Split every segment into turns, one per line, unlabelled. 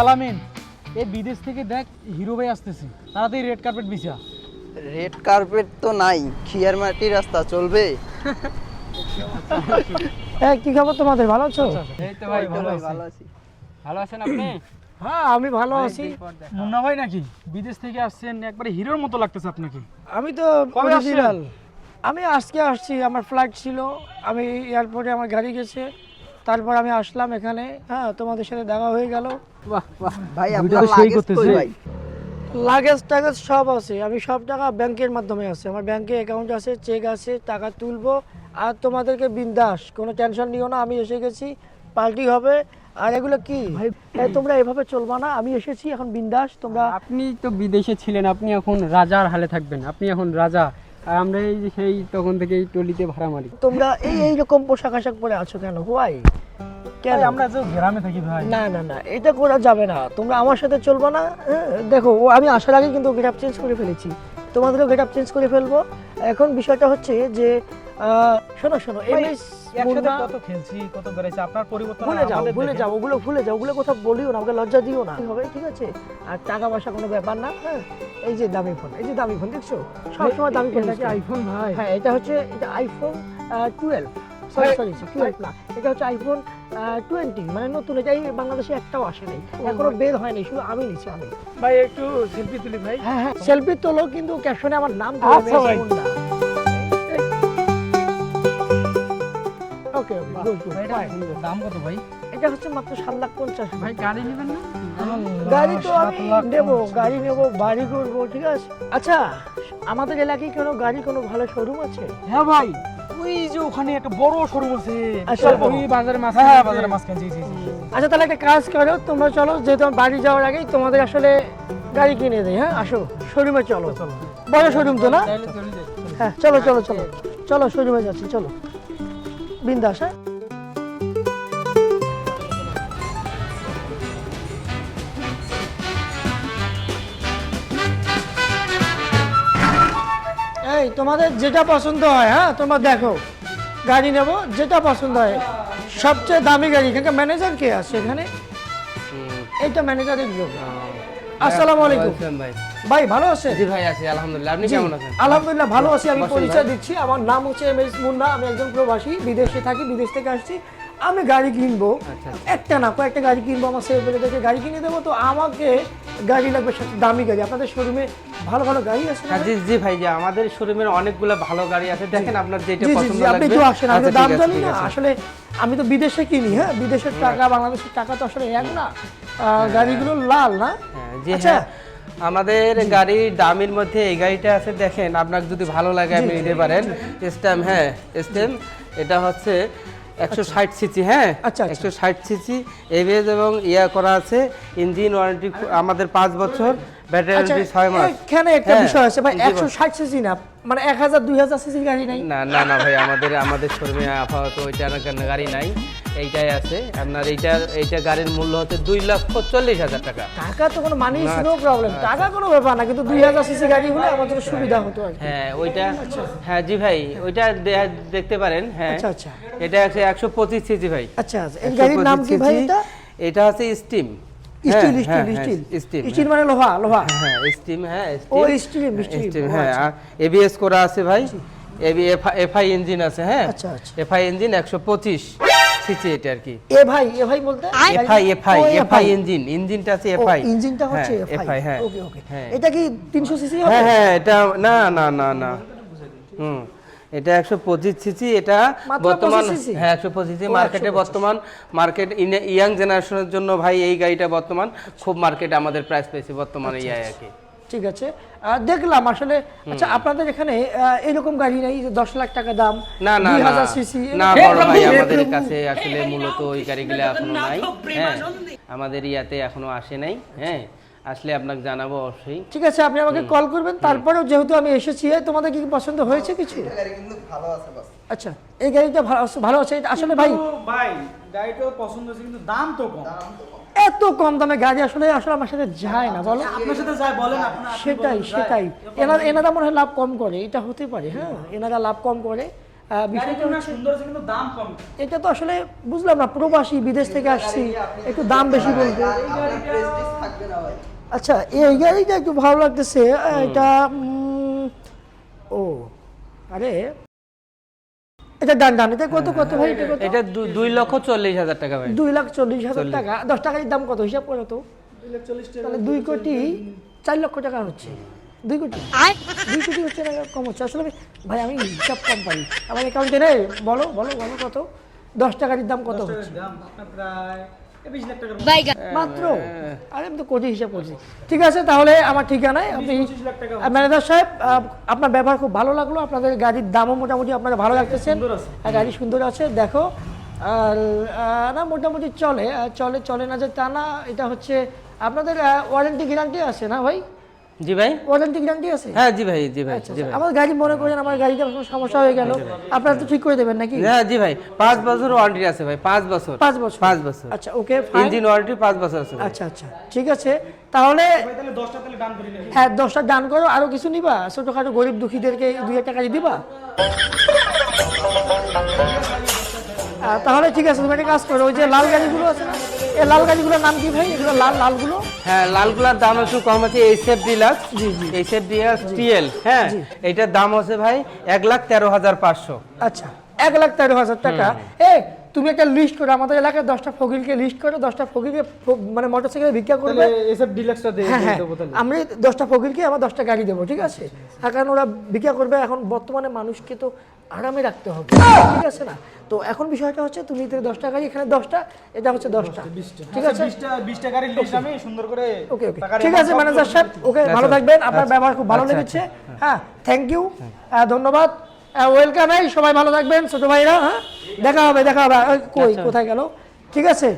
কালামিন এই বিদেশ থেকে দেখ হিরো ভাই আসতেছে। তাড়াতাড়ি রেড কার্পেট বিছা।
রেড কার্পেট তো নাই খিয়ার মাটি রাস্তা চলবে?
হ্যাঁ কি খবর তোমাদের? ভালো আছো?
এই তো ভাই ভালো আছি।
ভালো
আছেন আপনি?
হ্যাঁ আমি ভালো আছি।
মুন্না ভাই নাকি? বিদেশ থেকে আসছেন একবারে হিরোর মতো লাগতেছে আপনাকে।
আমি তো
কবে আসছেন?
আমি আজকে আসছি আমার ফ্লাইট ছিল। আমি এয়ারপোর্টে আমার গাড়ি গেছে। তারপর আমি আসলাম এখানে। হ্যাঁ তোমাদের সাথে দেখা হয়ে গেল।
বাহ বাহ।
ভাই আপনার লাগেজ ভাই?
লাগেজ টাগেজ সব আছে। আমি সব টাকা ব্যাংকের মাধ্যমে আছে। আমার ব্যাংকে অ্যাকাউন্ট আছে চেক আছে টাকা তুলবো। আর তোমাদেরকে বিন্দাস কোনো টেনশন নিও না আমি এসে গেছি। পার্টি হবে। আর এগুলো কি? ভাই তোমরা এভাবে চলবা না আমি এসেছি এখন বিন্দাস। তোমরা
আপনি তো বিদেশে ছিলেন আপনি এখন রাজার হালে থাকবেন। আপনি এখন রাজা। আর আমরা এই যে সেই তখন থেকে এই টলিতে ভাড়া মারি।
তোমরা এই এই রকম পোশাক আশাক পরে আছো কেন? হোয়াই কেন?
আমরা যে গ্রামে থাকি ভাই।
না না না এটা করা যাবে না। তোমরা আমার সাথে চলবে না। হ্যাঁ, দেখো ও আমি আসার আগে কিন্তু গেট চেঞ্জ করে ফেলেছি। তোমাদেরও গেট চেঞ্জ করে ফেলব। এখন বিষয়টা হচ্ছে যে শোনো শোনো এমএস
একসাথে কত খেলছি কত বেড়েছি আপনার পরিবর্তন
ভুলে যাও ভুলে যাও ওগুলো ভুলে যাও ওগুলো কথা বলিও না আমাকে লজ্জা দিও না। হবে ঠিক আছে। আর টাকা পয়সা কোনো ব্যাপার না হ্যাঁ? এই যে দামি ফোন এই যে দামি ফোন দেখছ? সবসময় দামি ফোন
এটা কি আইফোন ভাই?
হ্যাঁ এটা হচ্ছে এটা iPhone twelve sorry sorry twelve না। এটা হচ্ছে আইফোন টোয়েন্টি মানে নতুন এটা বাংলাদেশে একটাও আসে নাই। এখনও বের হয়নি শুধু আমি নিচ্ছি আমি।
ভাই একটু সেলফি তুলি ভাই।
হ্যাঁ হ্যাঁ সেলফি তোলো কিন্তু ক্যাপশনে আমার নাম
আচ্ছা ভাই। দাম কত ভাই?
এটা হচ্ছে মাত্র সাত লাখ পঞ্চাশ
ভাই গাড়ি নেবেন না?
গাড়ি তো আমি নেব গাড়ি নেব বাড়ি করব ঠিক আছে? আচ্ছা আমাদের এলাকায় কোনো গাড়ি কোনো ভালো শোরুম আছে?
হ্যাঁ ভাই ওই যে ওখানে একটা বড় শোরুম আছে
আচ্ছা,
ওই বাজারের মাছ
হ্যাঁ জি জি জি।
আচ্ছা তাহলে একটা কাজ করো তোমরা চলো যেহেতু আমার বাড়ি যাওয়ার আগেই তোমাদের আসলে গাড়ি কিনে দেয় হ্যাঁ? আসো শোরুমে চলো।
চলো।
বড় শোরুম তো না? হ্যাঁ চলো চলো চলো। চলো শোরুমে যাচ্ছি চলো। বিন্দাস হ্যাঁ? এই তোমাদের যেটা পছন্দ হয় হ্যাঁ? তোমরা দেখো। গাড়ি নেব যেটা পছন্দ হয়। সবচেয়ে দামি গাড়ি এখানকার ম্যানেজার কে আছে এখানে? এইটা ম্যানেজারের লোক। আসসালামু আলাইকুম।
ভাই।
ভাই ভালো আছেন?
জি ভাই আছি আলহামদুলিল্লাহ। আপনি কেমন আছেন?
আলহামদুলিল্লাহ ভালো আছি। আমি পরিচয় দিচ্ছি। আমার নাম হচ্ছে এম এস মুন্না। আমি একজন প্রবাসী বিদেশে থাকি বিদেশ থেকে আসছি। আমি গাড়ি কিনবো।
আচ্ছা,
একটা না কয়েকটা গাড়ি কিনবো আমার সেলিব্রিটি গাড়ি কিনে দেবো। তো আমাকে গাড়ি লাগবে দামি গাড়ি। আপনাদের শোরুমে ভালো ভালো গাড়ি আছে?
হ্যাঁ, জি জি ভাই জি আমাদের শোরুমের অনেকগুলো ভালো গাড়ি আছে। দেখেন আপনার যেটা পছন্দ
জি আপনি
লাগবে।
একটু আসেন আমি তো
আচ্ছা,
দাম জানি না। আসলে আমি তো বিদেশে কিনি হ্যাঁ? বিদেশের টাকা বাংলাদেশের টাকা তো আসলে এক না। আহ, গাড়িগুলো লাল না?
হ্যাঁ, জি
আচ্ছা।
হ্যাঁ। আমাদের গাড়ির দামের মধ্যে এই গাড়িটা আছে দেখেন। আপনার যদি ভালো লাগে আপনি নিতে পারেন। স্ট্যাম হ্যাঁ স্ট্যাম এটা হচ্ছে একশো ষাট সিসি হ্যাঁ?
আচ্ছা, আচ্ছা।
একশো ষাট সিসি এবিএস এবং ইয়া করা আছে। ইঞ্জিন ওয়ারেন্টি আমাদের পাঁচ বছর। ব্যাটারি
আচ্ছা
মাস।
এখানে একটা বিষয় আছে ভাই
জি,
একশো ষাট সিসি না মানে এক হাজার দুই গাড়ি নাই।
না না না ভাই আমাদের আমাদের শোরুমে আপাতত ওইটা গাড়ি নাই এইটাই আছে। আপনার এইটার এইটা গাড়ির মূল্য হচ্ছে দুই লক্ষ চল্লিশ হাজার টাকা।
টাকা তো কোনো মানি নো প্রবলেম টাকা কোনো ব্যাপার না কিন্তু দুই হাজার সিসি গাড়ি হলে আমাদের সুবিধা হতো
হ্যাঁ ওইটা হ্যাঁ জি ভাই ওইটা দেখতে পারেন হ্যাঁ।
আচ্ছা, আচ্ছা।
এটা আছে একশো পঁচিশ সিজি ভাই।
আচ্ছা আচ্ছা এই গাড়ির নাম কি ভাই এটা?
এটা হচ্ছে steam
steel steel steel steel মানে লোহা লোহা।
হ্যাঁ স্টিম হ্যাঁ
ও
স্টিম
স্টিল স্টিল
স্টিম হ্যাঁ এবিএস করা আছে ভাই। এবি এফআই ইঞ্জিন আছে হ্যাঁ।
আচ্ছা, আচ্ছা।
এফআই ইঞ্জিন একশো পঁচিশ সিসি এটা আর কি।
এ ভাই এ ভাই বলতে?
এফআই এফআই
ও,
এফআই ইঞ্জিন ইঞ্জিনটা আছে এফআই
ইঞ্জিনটা হচ্ছে
হ্যাঁ,
এফআই
হ্যাঁ।
ওকে ওকে
হ্যাঁ।
এটা কি 300 সিসি
হ্যাঁ হ্যাঁ এটা না না না না। হুম। এটা একশো পঁচিশ সিসি এটা বর্তমান হ্যাঁ একশো পঁচিশ মার্কেটে বর্তমান মার্কেট ইয়াং জেনারেশনের জন্য ভাই এই গাড়িটা বর্তমান খুব মার্কেটে আমাদের প্রাইস পেয়েছে বর্তমানে
আচ্ছা,
ইয়াই আর কি।
ঠিক আছে। আর দেখলাম আসলে আচ্ছা আপনাদের এখানে এরকম গাড়ি নাই যে 10 লাখ টাকা দাম
না না
2000 সিসি
না বড় ভাই আমাদের কাছে আসলে মূলত ওই গাড়িগুলো এখনও নাই। হ্যাঁ আমাদের ইয়াতে এখনও আসে নাই। হ্যাঁ আসলে আপনাকে জানাব অবশ্যই।
ঠিক আছে আপনি আমাকে কল করবেন তারপরেও যেহেতু আমি এসেছি তোমাদের কি পছন্দ হয়েছে কিছু?
গাড়ি কিন্তু ভালো আছে বাস।
আচ্ছা এই গাড়িটা ভালো আছে- ভালো আছে আসলে ভাই
ভাই গাড়িটাও পছন্দ হয়েছে কিন্তু দাম তো কম।
এত কম দামে গাড়ি আসলে আসলে আমার সাথে যায় না বলো।
আপনার সাথে যাই বলেন আপনি
সেটাই সেটাই।
যায়।
এনারা এনারা মনে হয় লাভ কম করে এটা হতে পারে হ্যাঁ এনারা লাভ কম করে। বিষয়টা হচ্ছে
সুন্দর আছে কিন্তু দাম কম।
এটা তো আসলে বুঝলাম না প্রবাসী বিদেশ থেকে আসছি একটু দাম বেশি বলবে।
থাকবে না ভাই।
আচ্ছা এই গাড়িটা একটু ভালো লাগতেছে এটা ও আরে এটা ডান ডান এটা কত কত ভাই এটা কত?
এটা দু- দুই লক্ষ চল্লিশ হাজার টাকা ভাই।
দুই লাখ চল্লিশ হাজার টাকা। দশ টাকার দাম কত? হিসাব করে তো। তাহলে দুই কোটি চার লক্ষ টাকা হচ্ছে। দুই কোটি? দুই কোটি হচ্ছে না কম হচ্ছে। আসলে ভাই আমি হিসাব কম পারি। আমার অ্যাকাউন্টে নেই। বলো বলো বলো কত? দশ টাকার দাম কত হচ্ছে?
দাম আপনার প্রায়
মাত্র? আরে আমি তো কোটি হিসাব করছি। ঠিক আছে তাহলে আমার ঠিকানায় আপনি ম্যানেজার সাহেব আপনার ব্যবহার খুব ভালো লাগল আপনাদের গাড়ির দামও মোটামুটি আপনারা ভালো লাগতেছেন আর গাড়ি সুন্দর আছে দেখো। আর না মোটামুটি চলে চলে চলে না যে তা না এটা হচ্ছে আপনাদের ওয়ারেন্টি গ্যারান্টি আছে না ভাই?
জি ভাই।
ওয়ারেন্টি গ্যারান্টি আছে?
হ্যাঁ জি ভাই জি ভাই
আচ্ছা,
জি
আচ্ছা।
ভাই।
আমার গাড়ি মনে করেন আমার গাড়িটা কোনো সমস্যা হয়ে গেল আপনারা তো ঠিক করে দেবেন নাকি?
হ্যাঁ জি ভাই পাঁচ বছর ওয়ারেন্টি আছে ভাই পাঁচ বছর।
পাঁচ বছর।
পাঁচ বছর।
আচ্ছা ওকে ফাইন
ইঞ্জিন ওয়ারেন্টি পাঁচ বছর আছে
আচ্ছা আচ্ছা ঠিক আছে। তাহলে
তাহলে দশটা তাহলে দাম করি
হ্যাঁ দশটা দান করো আরও কিছু নিবা? ছোটখাটো গরিব দুঃখীদেরকে দুই একটা কাজ দিবা? তাহলে ঠিক আছে তুমি একটা কাজ করো ওই যে লাল গাড়িগুলো আছে না এই লাল গাড়িগুলোর নাম কি ভাই? এগুলো লাল লালগুলো?
হ্যাঁ লালগুলার দাম একটু কম আছে HF deluxe. HF deluxe TL হ্যাঁ এইটার দাম আছে ভাই এক লাখ তেরো হাজার পাঁচশো।
আচ্ছা এক লাখ তেরো হাজার টাকা। এ তুমি একটা লিস্ট করো আমাদের এলাকায় দশটা ফকিরকে লিস্ট করো দশটা ফকিরকে মানে মোটরসাইকেল ভিক্ষা করবে।
এসব ডিলাক্সটা দিয়ে
হ্যাঁ হ্যাঁ আমি দশটা ফকিরকে আমার দশটা গাড়ি দেবো ঠিক আছে? কারণ ওরা ভিক্ষা করবে এখন বর্তমানে মানুষকে তো আরামে রাখতে হবে ঠিক আছে না? তো এখন বিষয়টা হচ্ছে তুমি এতে দশটা গাড়ি এখানে দশটা এটা হচ্ছে দশটা ঠিক আছে?
বিশটা বিশটা গাড়ির লিস্ট আমি সুন্দর করে
ওকে ওকে ঠিক আছে ম্যানেজার সাহেব। ওকে ভালো থাকবেন। আপনার ব্যবহার খুব ভালো
আচ্ছা,
লেগেছে। হ্যাঁ থ্যাংক ইউ ধন্যবাদ। ওয়েলকাম এই সবাই ভালো থাকবেন ছোট ভাইরা হ্যাঁ? দেখা হবে দেখা হবে। কই কোথায় গেল? ঠিক আছে?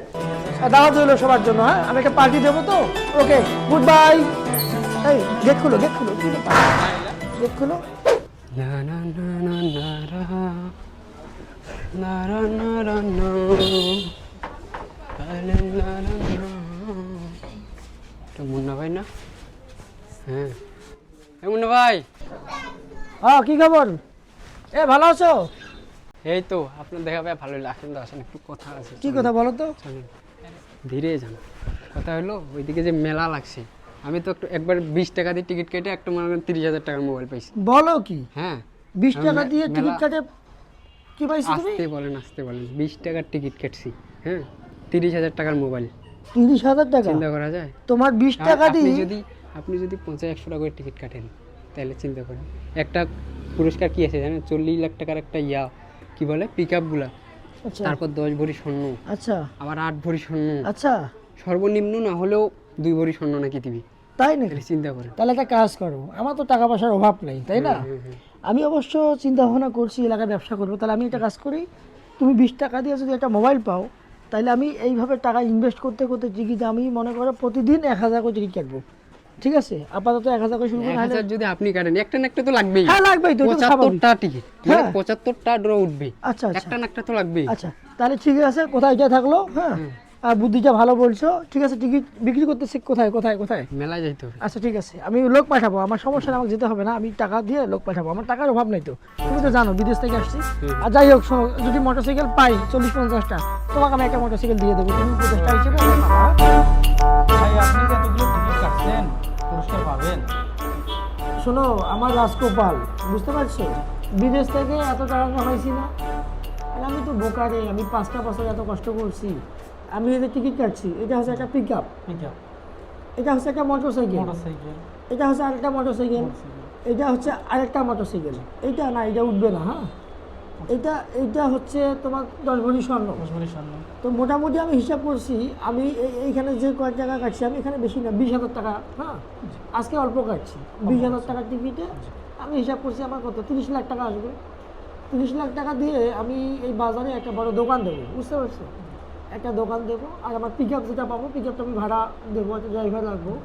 দাওয়াত রইল সবার জন্য হ্যাঁ? আমি একটা পার্টি দেবো তো? ওকে গুড বাই এই গেট খুলো গেট খুলো গেট খুলো।
না না না না না রা। না রা না রা না। আরে না রা না। এটা মুন্না ভাই না? হ্যাঁ। মুন্না ভাই।
হ্যাঁ কি খবর? এ ভালো আছো?
এই তো আপনার দেখা পায় ভালোই লাগেন তো আসলে একটু কথা আছে
কি কথা বলো তো?
ধীরে যান। কথা হলো ওইদিকে যে মেলা লাগছে আমি তো একটু একবার বিশ টাকা দিয়ে টিকিট কেটে একটা মনে করেন তিরিশ হাজার টাকার মোবাইল পাইছি।
বলো কি?
হ্যাঁ।
বিশ টাকা দিয়ে টিকিট কাটে কি পাইছো
আসতে বলেন আসতে বলেন। বিশ টাকার টিকিট কাটছি হ্যাঁ? তিরিশ হাজার টাকার মোবাইল।
তিরিশ হাজার টাকা?
চিন্তা করা যায়?
তোমার বিশ টাকা দিয়ে?
যদি আপনি যদি পঞ্চাশ একশো টাকা করে টিকিট কাটেন তাহলে চিন্তা করেন। একটা পুরস্কার কি আছে জানেন? চল্লিশ লাখ টাকার একটা ইয়া কি বলে? পিক আপগুলা
আচ্ছা।
তারপর দশ ভরি স্বর্ণ।
আচ্ছা।
আবার আট ভরি স্বর্ণ।
আচ্ছা।
সর্বনিম্ন না হলেও দুই ভরি স্বর্ণ নাকি দিবি?
তাই
তাহলে চিন্তা করেন
তাহলে একটা কাজ করো। আমার তো টাকা পয়সার অভাব নেই তাই না? আমি অবশ্য চিন্তা ভাবনা করছি এলাকায় ব্যবসা করব। তাহলে আমি একটা কাজ করি তুমি বিশ টাকা দিয়ে যদি একটা মোবাইল পাও তাহলে আমি এইভাবে টাকা ইনভেস্ট করতে করতে টিকিট আমি মনে করো প্রতিদিন এক হাজার করে টিকিট কাটবো। ঠিক আছে? আপাতত এক হাজার করে শুরু করে
হাজার যদি আপনি কাটেন একটা না একটা তো লাগবেই।
হ্যাঁ লাগবেই তো তো।
পঁচাত্তরটা টিকিট মানে
হ্যাঁ।
পঁচাত্তরটা ড্র উঠবে।
আচ্ছা আচ্ছা।
একটা না একটা তো লাগবেই।
আচ্ছা তাহলে ঠিক আছে কোথায় যা থাকল হ্যাঁ? আর বুদ্ধিটা ভালো বলছো ঠিক আছে টিকিট বিক্রি করতেছি কোথায় কোথায় কোথায়?
মেলায় যাইতে হবে।
আচ্ছা ঠিক আছে আমি লোক পাঠাবো আমার সমস্যা আমাকে যেতে হবে না আমি টাকা দিয়ে লোক পাঠাবো আমার টাকার অভাব নাই তো। তুমি তো জানো বিদেশ থেকে আসছি। আর যাই হোক শোনো যদি মোটরসাইকেল পাই চল্লিশ পঞ্চাশটা তোমাকে আমি একটা মোটরসাইকেল দিয়ে দেবো তুমি উপদেষ্টা হিসেবে হ্যাঁ?
ভাই আপনি যে এতগুলো টিকিট কাটছেন পুরস্কার পাবেন।
শোনো আমার রাজগোপাল বুঝতে পারছ? বিদেশ থেকে এত টাকা কামাইছি না। আর আমি তো বোকারে আমি পাঁচটা পাঁচটা এত কষ্ট করছি। আমি এদের টিকিট কাটছি এটা হচ্ছে একটা পিক আপ এটা হচ্ছে একটা মোটরসাইকেল
মোটরসাইকেল
এটা হচ্ছে আরেকটা মোটরসাইকেল এটা হচ্ছে আরেকটা মোটর সাইকেল এইটা না এটা উঠবে না হ্যাঁ? এটা এইটা হচ্ছে তোমার দশ ভরি স্বর্ণ।
দশমারি সামনে
তো মোটামুটি আমি হিসাব করছি আমি এই- এইখানে যে কয়েক টাকা কাটছি আমি এখানে বেশি না বিশ হাজার টাকা হ্যাঁ? আজকে অল্প কাটছি বিশ হাজার টাকার টিকিটে আমি হিসাব করছি আমার কত তিরিশ লাখ টাকা আসবে। তিরিশ লাখ টাকা দিয়ে আমি এই বাজারে একটা বড় দোকান দেবো বুঝতে পারছ? একটা দোকান দেবো আর আমার পিক আপ যেটা পাবো পিক আপটা আমি ভাড়া দেবো একটা ড্রাইভার রাখব।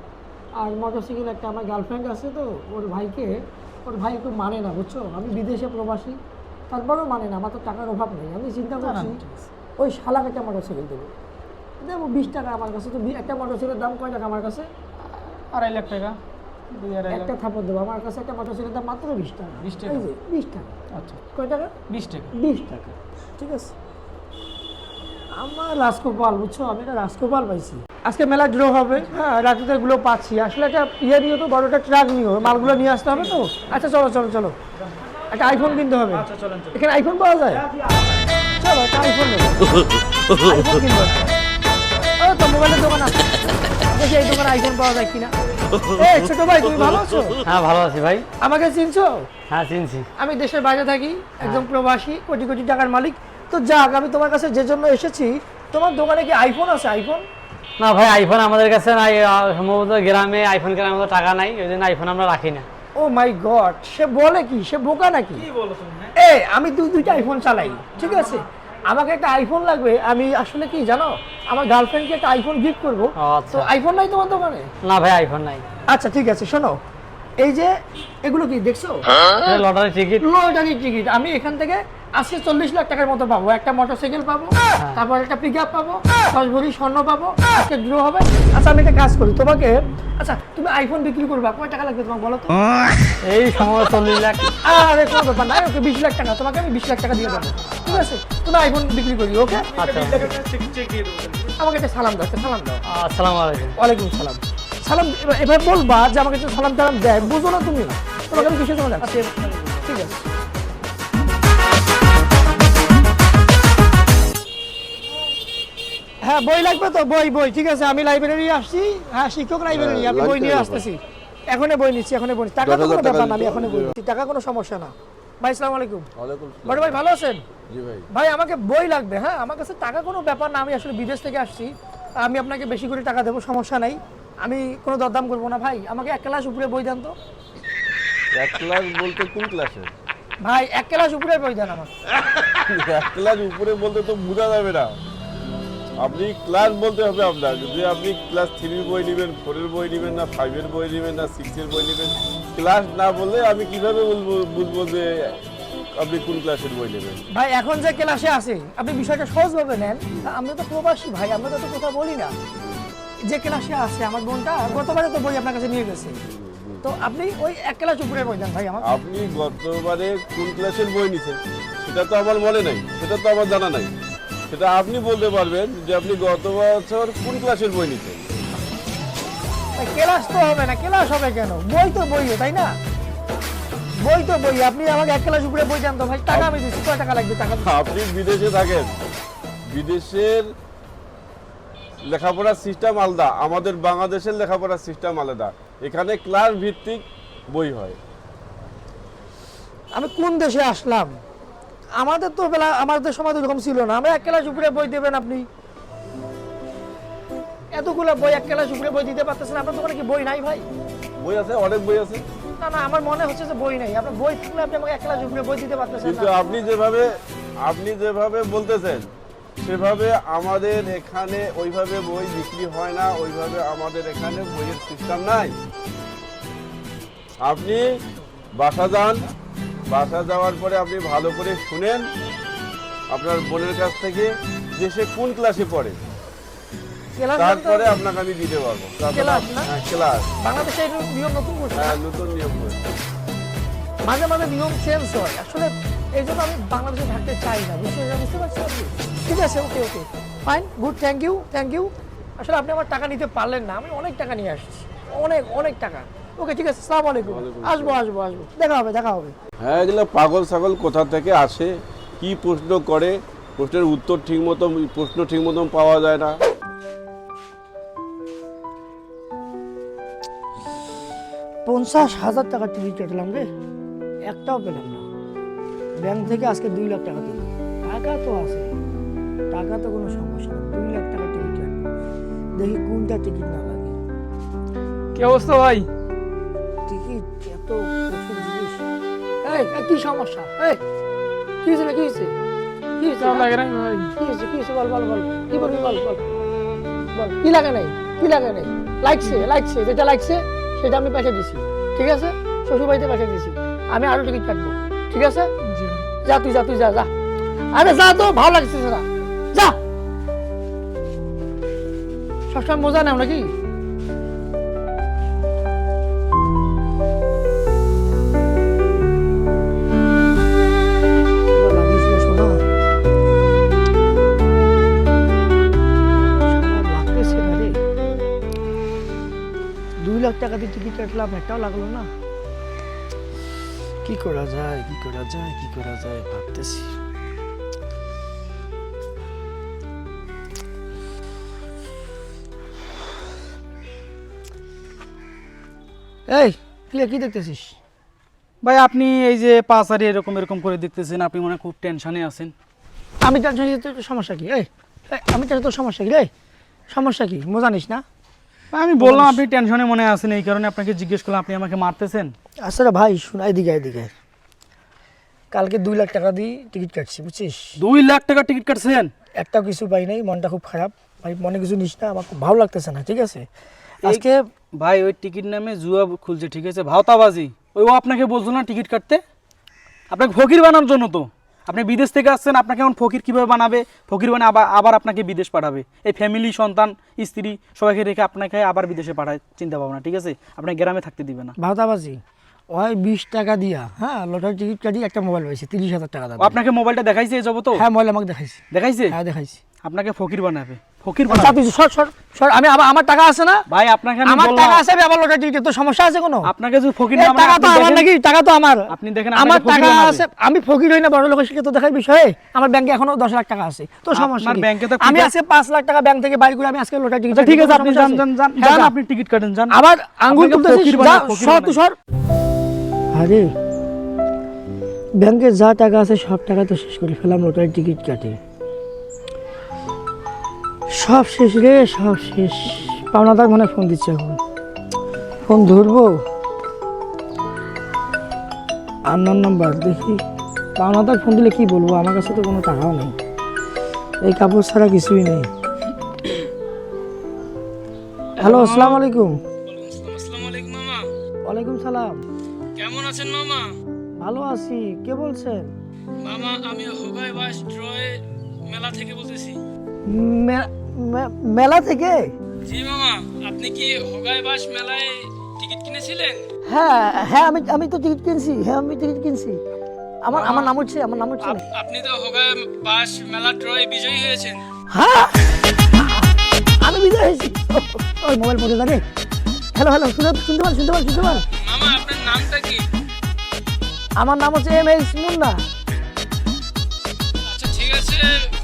আর মোটরসাইকেল একটা আমার গার্লফ্রেন্ড আছে তো ওর ভাইকে ওর ভাই একটু মানে না বুঝছ? আমি বিদেশে প্রবাসী তারপরেও মানে না আমার তো টাকার অভাব নেই। আমি চিন্তা করছি ওই শালাকে একটা মোটরসাইকেল দেবো? দেবো বিশ টাকা আমার কাছে তো একটা মোটরসাইকেলের দাম কয় টাকা আমার কাছে?
আড়াই লাখ টাকা।
একটা থাপড় দেবো। আমার কাছে একটা মোটরসাইকেলের দাম মাত্র বিশ টাকা।
20 টাকা?
বিশ টাকা।
আচ্ছা।
কয় টাকা?
বিশ টাকা।
বিশ টাকা। ঠিক আছে। আমার রাজকোপাল বুঝছ? আমি একটা রাজকোপাল পাইছি। আজকে মেলা ড্র হবে। হ্যাঁ রাত্রিতে গুলো পাচ্ছি। আসলে একটা ইয়ে নিয়ে তো বড়টা ট্রাক নিয়ে মালগুলো নিয়ে আসতে হবে তো? আচ্ছা চলো চলো চলো। একটা আইফোন কিনতে হবে।
আচ্ছা চলেন চলেন।
এখানে আইফোন পাওয়া যায়? চলো একটা আইফোন নেব। আইফোন কিনবো। ও তো মোবাইলের দোকান আছে। দেখি এই দোকানে আইফোন পাওয়া যায় কিনা? এই ছোট ভাই তুমি ভালো আছো?
হ্যাঁ ভালো আছি ভাই।
আমাকে চিনছো?
হ্যাঁ চিনছি।
আমি দেশের বাইরে থাকি একজন প্রবাসী কোটি কোটি টাকার মালিক। তো যাক আমি তোমার কাছে যে জন্য এসেছি তোমার দোকানে কি আইফোন আছে আইফোন
না ভাই আইফোন আমাদের কাছে নাই। সম্ভবত গ্রামে আইফোন কেনার মতো টাকা নাই ওই জন্য আইফোন আমরা রাখি না।
ও মাই গড সে বলে কি? সে বোকা নাকি?
বলো হ্যাঁ?
এ আমি দুই দুইটা আইফোন চালাই ঠিক আছে? আমাকে একটা আইফোন লাগবে আমি আসলে কি জানো? আমার গার্লফ্রেন্ডকে একটা আইফোন গিফট করব।
আচ্ছা।
তো আইফোন নাই তোমার দোকানে?
না ভাই আইফোন নাই।
আচ্ছা ঠিক আছে শোনো। এই যে এগুলো কি দেখছ?
লটারি টিকিট
লটারি টিকিট আমি এখান থেকে আজকে চল্লিশ লাখ টাকার মতো পাবো। একটা মোটরসাইকেল পাবো তারপর একটা পিক আপ পাবো দশ ভরি স্বর্ণ পাবো আজকে ড্র হবে। আচ্ছা আমি একটা কাজ করি তোমাকে আচ্ছা তুমি আইফোন বিক্রি করবা কয় টাকা লাগবে তোমাকে বলো তো?
এই সময় চল্লিশ লাখ।
আরে কোনো ব্যাপার নাই ওকে বিশ লাখ টাকা তোমাকে আমি বিশ লাখ টাকা দিয়ে দেবো। ঠিক আছে? তুমি আইফোন বিক্রি করি ওকে?
আচ্ছা।
আমাকে একটা সালাম দাও একটা সালাম দাও।
আসসালামু আলাইকুম।
ওয়ালাইকুম সালাম। সালাম এবার- এবার বলবা যে আমাকে সালাম টালাম দেয়। বুঝো না তুমি। তোমাকে আমি যাচ্ছি ঠিক আছে। হ্যাঁ বই লাগবে তো? বই বই। ঠিক আছে আমি লাইব্রেরি আসছি। হ্যাঁ শিক্ষক লাইব্রেরি আমি বই নিয়ে আসতেছি। এখনই বই নিচ্ছি এখনই বই টাকা তো কোনো ব্যাপার না আমি এখনই বই নিচ্ছি। টাকা কোনো সমস্যা না। ভাই আসসালামু আলাইকুম। বড় ভাই ভালো আছেন?
জি ভাই।
ভাই আমাকে বই লাগবে হ্যাঁ? আমার কাছে টাকা কোনো ব্যাপার না আমি আসলে বিদেশ থেকে আসছি। আমি আপনাকে বেশি করে টাকা দেবো সমস্যা নাই। আমি কোনো দরদাম করব না ভাই। আমাকে এক ক্লাস উপরে বই দেন তো।
এক ক্লাস বলতে কোন ক্লাসে?
ভাই এক ক্লাস উপরে বই দেন আমার
এক ক্লাস উপরে বলতে তো বোঝা যাবে না। আপনি ক্লাস বলতে হবে আপনার। যদি আপনি ক্লাস থ্রির বই নেবেন ফোরের বই নেবেন না ফাইভের বই নেবেন না সিক্সের বই নেবেন ক্লাস না বললে আমি কীভাবে বলব বুঝব যে আপনি কোন ক্লাসের বই নেবেন?
ভাই এখন যে ক্লাসে আছে আপনি বিষয়টা সহজভাবে নেন। আমরা তো প্রবাসী ভাই আমরা তো কথা বলি না। যে ক্লাসে আছে আমার বোনটা গতবারে তো বই আপনার কাছে নিয়ে গেছে। তো আপনি ওই এক ক্লাস উপরে বই দেন ভাই আমার।
আপনি গতবারে কোন ক্লাসের বই নিছেন? সেটা তো আমার মনে নাই সেটা তো আমার জানা নাই। সেটা আপনি বলতে পারবেন যে আপনি গত বছর কোন ক্লাসের বই নিছেন?
ক্লাস তো হবে না ক্লাস হবে কেন? বই তো বই তাই না? বই তো বই আপনি আমাকে এক ক্লাস উপরে বই দেন তো ভাই টাকা আমি দিচ্ছি কয় টাকা লাগবে টাকা?
আপনি বিদেশে থাকেন। বিদেশের লেখাপড়ার সিস্টেম আলাদা। আমাদের বাংলাদেশের লেখাপড়ার সিস্টেম আলাদা। এখানে ক্লাস ভিত্তিক বই হয়।
আমি কোন দেশে আসলাম? আমাদের তো বেলা আমাদের সময় তো এরকম ছিল না। আমরা এক ক্লাস উপরে বই দেবেন আপনি? এতগুলো বই এক ক্লাস উপরে বই দিতে পারতেছেন আপনার দোকানে কি বই নাই ভাই?
বই আছে অনেক বই আছে।
না না আমার মনে হচ্ছে যে বই নাই। আপনার বই থাকলে আপনি আমাকে এক ক্লাস উপরে বই দিতে পারতেছেন
কিন্তু আপনি যেভাবে আপনি যেভাবে বলতেছেন সেভাবে আমাদের এখানে ওইভাবে বই বিক্রি হয় না ওইভাবে আমাদের এখানে বইয়ের সিস্টেম নাই। আপনি বাসা যান বাসা যাওয়ার পরে আপনি ভালো করে শুনেন আপনার বোনের কাছ থেকে যে সে কোন ক্লাসে পড়ে। তারপরে আপনাকে আমি দিতে পারব।
ক্লাস?
হ্যাঁ,
বাংলাদেশে নিয়ম নতুন
হ্যাঁ নতুন নিয়ম।
মাঝে মাঝে নিয়ম চেঞ্জ হয়। আসলে এই জন্য আমি বাংলাদেশে থাকতে চাই না। বুঝতে বুঝতে পারছি আপনি ঠিক আছে okay okay fine good thank you thank you আসলে আপনি আমার টাকা নিতে পারলেন না আমি অনেক টাকা নিয়ে আসছি। অনেক অনেক টাকা। ওকে ঠিক আছে সালাম আলাইকুম। আসব আসব আসব। দেখা হবে দেখা হবে।
হ্যাঁ এগুলো পাগল ছাগল কোথা থেকে আসে? কি প্রশ্ন করে? প্রশ্নের উত্তর ঠিক মতো প্রশ্ন ঠিক মতন পাওয়া যায় না।
পঞ্চাশ হাজার টাকার টিকিট কাটলাম রে। একটাও পেলাম না। ব্যাংক থেকে আজকে দুই লাখ টাকা তুলি টাকা তো আছে। টাকা তো কোনো সমস্যা না। দুই লাখ টাকার টিকিট দেখি কোনটা টিকিট না লাগে।
কি অবস্থা ভাই?
টিকিট এত কঠিন জিনিস। এই কি সমস্যা? এই কি হয়েছে কি হয়েছে? কি হয়েছে?
লাগে না ভাই?
কি হয়েছে কি হয়েছে? বল বল বল। কি বলবি বল বল। বল কি লাগে নাই? কি লাগে নাই? লাগছে লাগছে। যেটা লাগছে সেটা আমি পাঠিয়ে দিছি। ঠিক আছে? শ্বশুর বাড়িতে পাঠিয়ে দিছি। আমি আরও টিকিট কাটবো। ঠিক আছে। যা, তুই যা তুই যা যা। আরে যা তো, ভালো লাগছে যা। সবসময় মজা নেও নাকি? দুই লাখ টাকা দিয়ে টিকিট কাটলাম, একটাও লাগল না। কি করা যায় কি করা যায় কি করা যায় ভাবতেছি। এই কি কি দেখতেছিস?
ভাই আপনি এই যে পাঁচারি এরকম এরকম করে দেখতেছেন আপনি মনে হয় খুব টেনশনে আছেন।
আমি টেনশন সমস্যা কি? এই আমি টেনশন তোর সমস্যা কি? রে সমস্যা কি? মজা নিস না?
আমি বললাম আপনি টেনশনে মনে আছেন এই কারণে আপনাকে জিজ্ঞেস করলাম আপনি আমাকে মারতেছেন।
আসলে ভাই শোনা এদিকে এদিকে। কালকে দুই লাখ টাকা দিয়ে টিকিট কাটছি বুঝছিস?
দুই লাখ টাকা টিকিট কাটছেন?
একটাও কিছু পাই নাই মনটা খুব খারাপ। ভাই মনে কিছু নিস না আমার খুব ভালো লাগতেছে না ঠিক আছে? আজকে
ভাই ওই টিকিট নামে জুয়া খুলছে ঠিক আছে? ভাওতাবাজি। ওই ও আপনাকে বলছিল না টিকিট কাটতে? আপনাকে ফকির বানানোর জন্য তো। আপনি বিদেশ থেকে আসছেন আপনাকে এখন ফকির কীভাবে বানাবে? ফকির বানিয়ে আবার আবার আপনাকে বিদেশ পাঠাবে। এই ফ্যামিলি সন্তান স্ত্রী সবাইকে রেখে আপনাকে আবার বিদেশে পাঠায় চিন্তা ভাবনা ঠিক আছে? আপনাকে গ্রামে থাকতে দিবে না।
ভাওতাবাজি ওই বিশ টাকা দিয়া হ্যাঁ লটারি টিকিট কাটি একটা মোবাইল পাইছে তিরিশ হাজার টাকা দাম।
আপনাকে মোবাইলটা দেখাইছে এই যাব তো
হ্যাঁ মোবাইল আমাকে দেখাইছে।
দেখাইছে?
হ্যাঁ দেখাইছি।
আপনাকে ফকির বানাবে। ফকির
আচ্ছা
বানাবে
তুই সর সর সর আমি আমার টাকা আছে না?
ভাই আপনাকে আমি
আমার টাকা আছে আমি আবার লটারি টিকিট তোর সমস্যা আছে কোনো?
আপনাকে যদি ফকির না
টাকা তো আমার নাকি টাকা তো আমার।
আপনি দেখেন
আমার টাকা আছে আমি ফকির হই না বড় লোকের শিখে তো দেখার বিষয়ে। আমার ব্যাংকে এখনও দশ লাখ টাকা আছে। তো সমস্যা কি?
ব্যাংকে তো
আমি আজকে পাঁচ লাখ টাকা ব্যাংক থেকে বাইর করে আমি আজকে লটারি টিকিট
আচ্ছা ঠিক আছে আপনি যান যান যান
হ্যাঁ,
যান আপনি টিকিট কাটেন যান।
আবার আঙ্গুল যা, সর
বানায়।
সর। আরে ব্যাংকে যা টাকা আছে সব টাকা তো শেষ করে ফেলাম লটারি টিকিট কাটে। সব শেষ রে সব শেষ। পাওনাদার মনে ফোন দিচ্ছে এখন। ফোন ধরবো? আন্নার নাম্বার দেখি। পাওনা পাওনাদার ফোন দিলে কি বলব? আমার কাছে তো কোনো টাকাও নেই। এই কাপড় ছাড়া কিছুই নেই। হ্যালো আসসালামু আলাইকুম।
আলাইকুম
ওয়ালাইকুম সালাম।
কেমন আছেন মামা?
ভালো আছি। কে বলছেন?
মামা আমি হোগাই বাস ড্রয়ে মেলা থেকে বলতেছি।
মেলা থেকে?
জি মামা আপনি কি হোগাইবাস মেলায় টিকিট কিনেছিলেন?
হ্যাঁ হ্যাঁ আমি আমি তো টিকিট কিনছি হ্যাঁ আমি টিকিট কিনছি। আমার আমার নাম হচ্ছে আমার নাম হচ্ছে
আপনি তো হোগাইবাস মেলা ড্রয়ে বিজয়ী হয়েছেন।
হ্যাঁ আমি বিজয় হয়েছি। ওই মোবাইল পড়ে যাবে হ্যালো হ্যালো শুনে শুনতে পান শুনতে পান শুনতে পান।
মামা আপনার নামটা কি?
আমার নাম হচ্ছে এম এস মুন্না।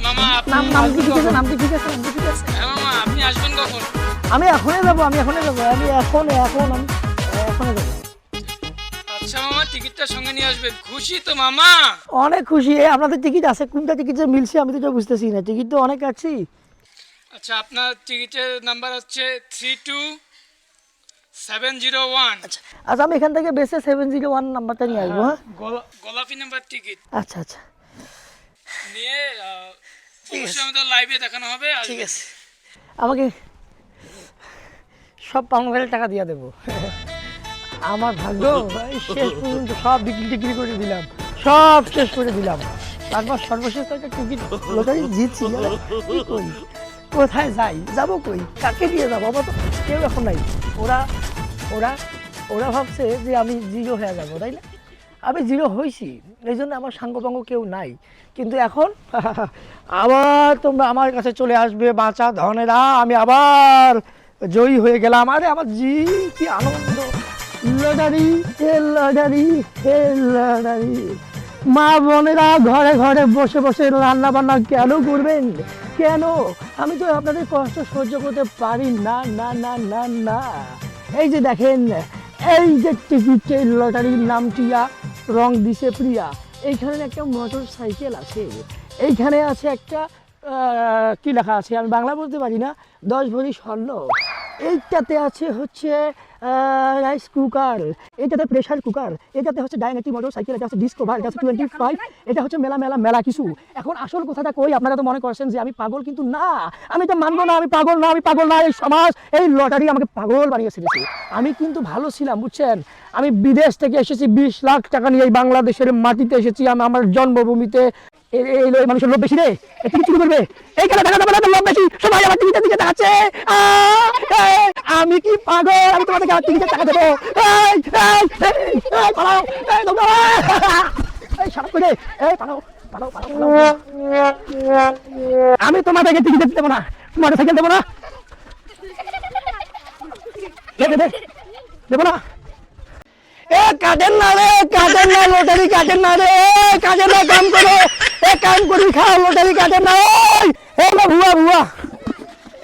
মামা
নাম নাম কি ঠিক আছে নাম কি ঠিক আছে নাম কি ঠিক আছে
মামা আপনি আসবেন কখন?
আমি এখনই যাব আমি এখনই যাব আমি এখন এখন আমি এখনই যাব।
আচ্ছা মামা টিকিটটা সঙ্গে নিয়ে আসবেন। খুশি তো মামা?
অনেক খুশি। এই আপনাদের টিকিট আছে কোনটা টিকিট যে মিলছে আমি তো বুঝতেছি না। টিকিট তো অনেক আছি।
আচ্ছা আপনার টিকিটের নাম্বার হচ্ছে three two seven zero one.
আচ্ছা আমি এখান থেকে বেসে সেভেন জিরো ওয়ান নাম্বারটা নিয়ে আসব হ্যাঁ?
গোলাপি নাম্বার টিকিট।
আচ্ছা আচ্ছা।
নিয়ে অবশ্যই আমাদের লাইভে দেখানো হবে
ঠিক আছে। আমাকে সব পাউন্ডারের টাকা দিয়ে দেবো। আমার ভাগ্য শেষ পর্যন্ত সব বিক্রি টিক্রি করে দিলাম। সব শেষ করে দিলাম। তারপর সর্বশেষ একটা টিকিট লটারি জিতছি জানো? কি কোথায় যাই? যাব কই? কাকে দিয়ে যাব? আমার তো কেউ এখন নাই। ওরা ওরা ওরা ভাবছে যে আমি জিরো হয়ে যাব তাই না? আমি জিরো হয়েছি এই জন্য আমার সাঙ্গপাঙ্গ কেউ নাই। কিন্তু এখন, আবার তোমরা আমার কাছে চলে আসবে, বাঁচা ধনেরা, আমি আবার জয়ী হয়ে গেলাম। আরে আমার জি, কি আনন্দ। লটারি হে লটারি হে লটারি। মা বোনেরা ঘরে ঘরে বসে বসে রান্না বান্না কেন করবেন? কেন? আমি তো আপনাদের কষ্ট সহ্য করতে পারি না না না না না। এই যে দেখেন, এই যে টিকিটের লটারির নামটিয়া রং দিছে প্রিয়া। এইখানে একটা মোটর সাইকেল আছে। এইখানে আছে একটা কি লেখা আছে? আমি বাংলা বলতে পারি না। দশ ভরি স্বর্ণ। এইটাতে আছে হচ্ছে রাইস কুকার এটাতে প্রেশার কুকার এটাতে হচ্ছে ডাইনাটি মোটর সাইকেল এটা হচ্ছে ডিসকভার এটা হচ্ছে টোয়েন্টি ফাইভ এটা হচ্ছে মেলা মেলা মেলা কিছু। এখন আসল কথাটা কই, আপনারা তো মনে করছেন যে আমি পাগল, কিন্তু না। আমি তো মানবো না, আমি পাগল না, আমি পাগল না, এই সমাজ, এই লটারি আমাকে পাগল বানিয়ে ছেড়েছে আমি কিন্তু ভালো ছিলাম, বুঝছেন? আমি বিদেশ থেকে এসেছি, বিশ লাখ টাকা নিয়ে এই বাংলাদেশের মাটিতে এসেছি, আমি, আমার জন্মভূমিতে। এই এই এই মানুষের লোভ বেশি রে? এ টিকিট চুরি করবে? এইখানে দেখা যাবে না লোভ বেশি। সবাই আমার টিকিটের দিকে এই, আমি কি পাগল? আমি তোমাদেরকে আমার টিকিটের টাকা দেবো। আমি তোমাদেরকে টিকিট দেবো না মোটর সাইকেল দেবো না। দেবো না। এ কাটেন না রে কাটেন না লটারি কাটেন না রে কাটেন না কাম করো। এ কাম করি খাও লটারি ওই না ভুয়া ভুয়া।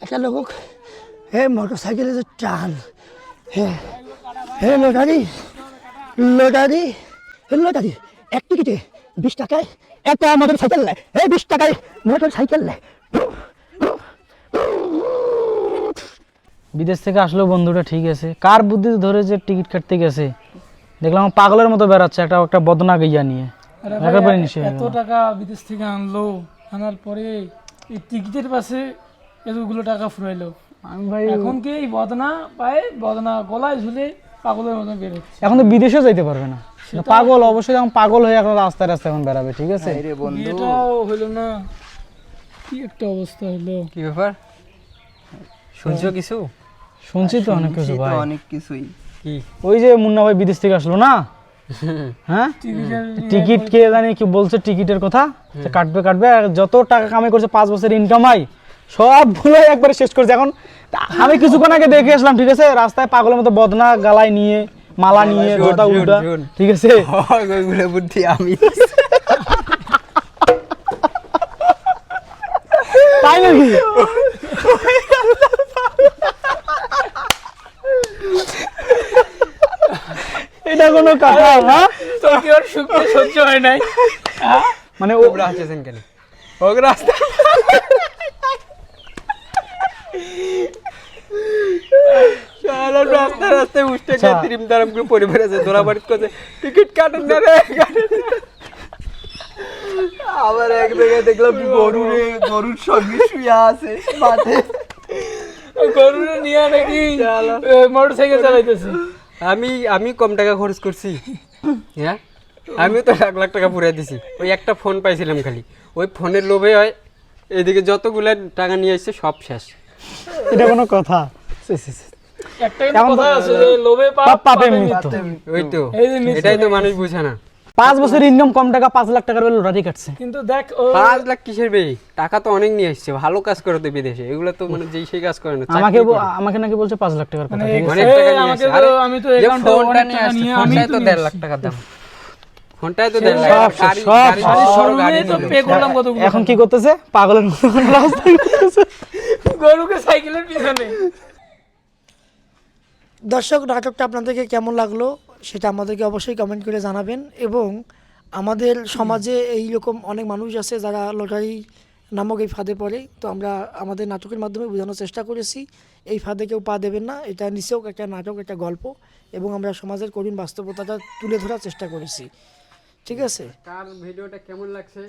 একটা লোক হে মোটর সাইকেলে যে টান হে হে লটারি লটারি লটারি এক টিকিটে বিশ টাকায়? একটা মোটর সাইকেল নেয়। হে বিশ টাকায় মোটর সাইকেল নেয়।
বিদেশ থেকে আসলো বন্ধুটা ঠিক আছে। কার বুদ্ধি ধরে যে টিকিট কাটতে গেছে? দেখলাম পাগলের মতো বেড়াচ্ছে একটা একটা বদনা গইয়া নিয়ে। একেবারে নিষেধ
এত টাকা বিদেশ থেকে আনলো আনার পরে এই টিকিটের পাশে এতগুলো টাকা ফুরাইলো।
আমি ভাই
এখন কি এই বদনা পায় বদনা গলায় ঝুলে পাগলের মতো বেরোচ্ছে?
এখন তো বিদেশেও যাইতে পারবে না। পাগল অবশ্যই এখন পাগল হয়ে এখন রাস্তায় রাস্তায় এখন বেড়াবে ঠিক আছে?
রে বন্ধু।
এটাও হলো না। কি একটা অবস্থা হলো।
কি ব্যাপার? শুনছো কিছু?
শুনছি তো অনেক কিছু ভাই।
অনেক কিছুই।
কি?
ওই যে মুন্না ভাই বিদেশ থেকে আসলো না? হ্যাঁ? টিকিট কে জানি কি বলছে টিকিটের কথা কাটবে কাটবে আর যত টাকা কামাই করছে পাঁচ বছর ইনকামাই সবগুলো একবারে শেষ করছে। এখন আমি কিছুক্ষণ আগে দেখে আসলাম ঠিক আছে? রাস্তায় পাগলের মতো বদনা গালায় নিয়ে মালা নিয়ে গোটা উল্টা ঠিক আছে?
ওইগুলো বুদ্ধি আমি।
তাই নাকি? এটা কোনো কথা হ্যাঁ?
তো কি ওর সুখে সহ্য হয় নাই।
মানে ও
ওগুলো হাসতেছেন কেন ওগুলো রাস্তা রাস্তা রাস্তায় উঠতে গিয়ে। দারাম করে পরিবার আছে দোলা বাড়িত করছে টিকিট কাটেন না রে
আবার এক জায়গায় দেখলাম গরু গরুর সঙ্গে শুয়ে আছে মাঠে।
গরুরে নিয়ে নাকি মোটর সাইকেল চালাইতেছে।
আমি আমি কম টাকা খরচ করছি। হ্যাঁ? আমিও তো এক লাখ টাকা পুরাই দিছি। ওই একটা ফোন পাইছিলাম খালি। ওই ফোনের লোভে হয় এদিকে যতগুলো টাকা নিয়ে এসছে সব শেষ।
এটা কোনো কথা। সি, সি, সি।
একটা কিন্তু কথা আছে যে লোভে পাপ
পাপ পাপে
পাপে
মৃত্যু।
ওই তো।
এই যে মিস
এটাই তো মানুষ বুঝে না।
পাঁচ বছর ইনকাম কম টাকা পাঁচ লাখ টাকার লটারি কাটছে।
কিন্তু দেখ
পাঁচ লাখ কিসের বে টাকা তো অনেক নিয়ে এসছে ভালো কাজ করে তো বিদেশে। এগুলো তো মানে যেই সেই কাজ করে না
আমাকে আমাকে নাকি বলছে পাঁচ লাখ টাকার কথা।
মানে
ঠিক আছে?
অনেক টাকা নিয়ে আসছে।
আমি তো অ্যাকাউন্টে অনেক টাকা নিয়ে আমি তো
তো
নিয়ে
দেড় লাখ
আসছি।
দাম। ফোনটাই তো দেড় লাখ। গাড়ি- গাড়ি-
শেষ।
গাড়ি
তো পে করলাম কতগুলো
এখন কি করতেছে? পাগলের মতো
গরুকে সাইকেলের পিছনে।
দর্শক, নাটকটা আপনাদেরকে কেমন লাগল সেটা আমাদেরকে অবশ্যই কমেন্ট করে জানাবেন এবং আমাদের সমাজে এই রকম অনেক মানুষ আছে যারা লটারি নামক এই ফাঁদে পড়ে। তো আমরা আমাদের নাটকের মাধ্যমে বোঝানোর চেষ্টা করেছি। এই ফাঁদে কেউ পা দেবেন না, এটা নিচেও একটা নাটক, একটা গল্প এবং আমরা সমাজের করুণ বাস্তবতাটা তুলে ধরার চেষ্টা করেছি। ঠিক আছে?
কার ভিডিওটা কেমন লাগছে,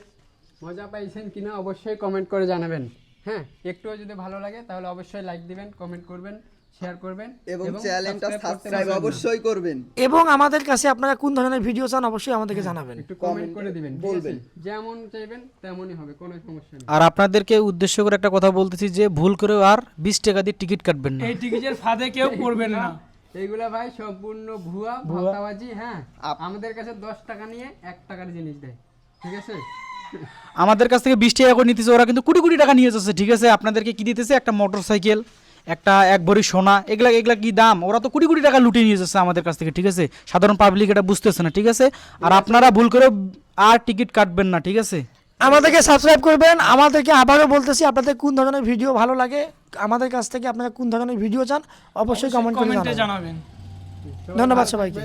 মজা পাইছেন কিনা অবশ্যই কমেন্ট করে জানাবেন। হ্যাঁ একটুও যদি ভালো লাগে তাহলে অবশ্যই লাইক দিবেন কমেন্ট করবেন। শেয়ার করবেন
এবং চ্যানেলটা সাবস্ক্রাইব অবশ্যই করবেন।
এবং আমাদের কাছে আপনারা কোন ধরনের ভিডিও চান অবশ্যই আমাদেরকে জানাবেন।
একটু কমেন্ট করে দিবেন
বলবেন।
যেমন চাইবেন তেমনই হবে কোনো সমস্যা নেই।
আর আপনাদেরকে উদ্দেশ্য করে একটা কথা বলতেছি যে ভুল করে আর বিশ টাকা দিয়ে টিকিট কাটবেন না।
এই টিকিটের ফাঁদে কেউ পড়বেন না।
এইগুলা ভাই সম্পূর্ণ ভুয়া ভাতাবাজি হ্যাঁ। আমাদের কাছে দশ টাকা নিয়ে এক টাকার জিনিস দেয় ঠিক আছে?
আমাদের কাছ থেকে বিশ টাকা করে নিতেছে ওরা কিন্তু কোটি কোটি টাকা নিয়ে যাচ্ছে ঠিক আছে? আপনাদেরকে কি দিতেছে? একটা মোটর সাইকেল একটা এক ভরি সোনা এগুলা এগুলা কি দাম? ওরা তো কোটি কোটি টাকা লুটে নিয়ে যাচ্ছে আমাদের কাছ থেকে ঠিক আছে? সাধারণ পাবলিক এটা বুঝতেছে না ঠিক আছে? আর আপনারা ভুল করে আর টিকিট কাটবেন না ঠিক আছে?
আমাদেরকে সাবস্ক্রাইব করবেন। আমাদেরকে আবারও বলতেছি আপনাদের কোন ধরনের ভিডিও ভালো লাগে? আমাদের কাছ থেকে আপনারা কোন ধরনের ভিডিও চান? অবশ্যই কমেন্ট করে জানাবেন।
জানাবেন।
ধন্যবাদ সবাইকে।